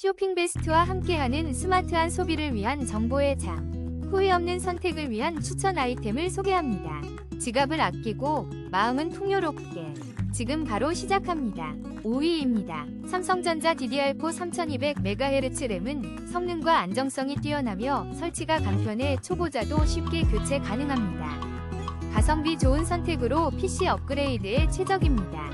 쇼핑 베스트와 함께하는 스마트한 소비를 위한 정보의 장. 후회 없는 선택을 위한 추천 아이템을 소개합니다. 지갑을 아끼고 마음은 풍요롭게. 지금 바로 시작합니다. 5위입니다. 삼성전자 DDR4 3200MHz 램은 성능과 안정성이 뛰어나며 설치가 간편해 초보자도 쉽게 교체 가능합니다. 가성비 좋은 선택으로 PC 업그레이드에 최적입니다.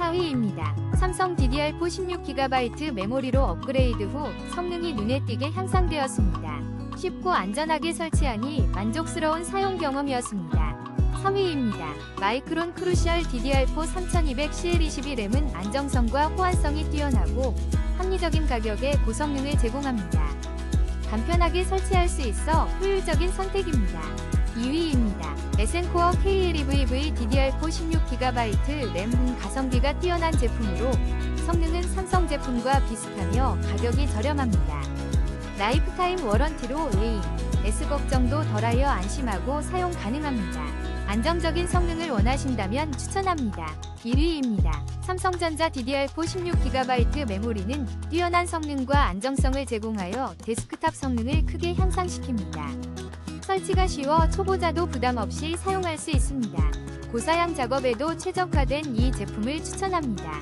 4위입니다. 삼성 DDR4 16GB 메모리로 업그레이드 후 성능이 눈에 띄게 향상되었습니다. 쉽고 안전하게 설치하니 만족스러운 사용 경험이었습니다. 3위입니다. 마이크론 크루셜 DDR4 3200CL22 램은 안정성과 호환성이 뛰어나고 합리적인 가격에 고성능을 제공합니다. 간편하게 설치할 수 있어 효율적인 선택입니다. 2위입니다. 에센코어 KLEVV DDR4 16GB 램은 가성비가 뛰어난 제품으로 성능은 삼성 제품과 비슷하며 가격이 저렴합니다. 라이프타임 워런티로 A, S 걱정도 덜하여 안심하고 사용 가능합니다. 안정적인 성능을 원하신다면 추천합니다. 1위입니다. 삼성전자 DDR4 16GB 메모리는 뛰어난 성능과 안정성을 제공하여 데스크탑 성능을 크게 향상시킵니다. 설치가 쉬워 초보자도 부담 없이 사용할 수 있습니다. 고사양 작업에도 최적화된 이 제품을 추천합니다.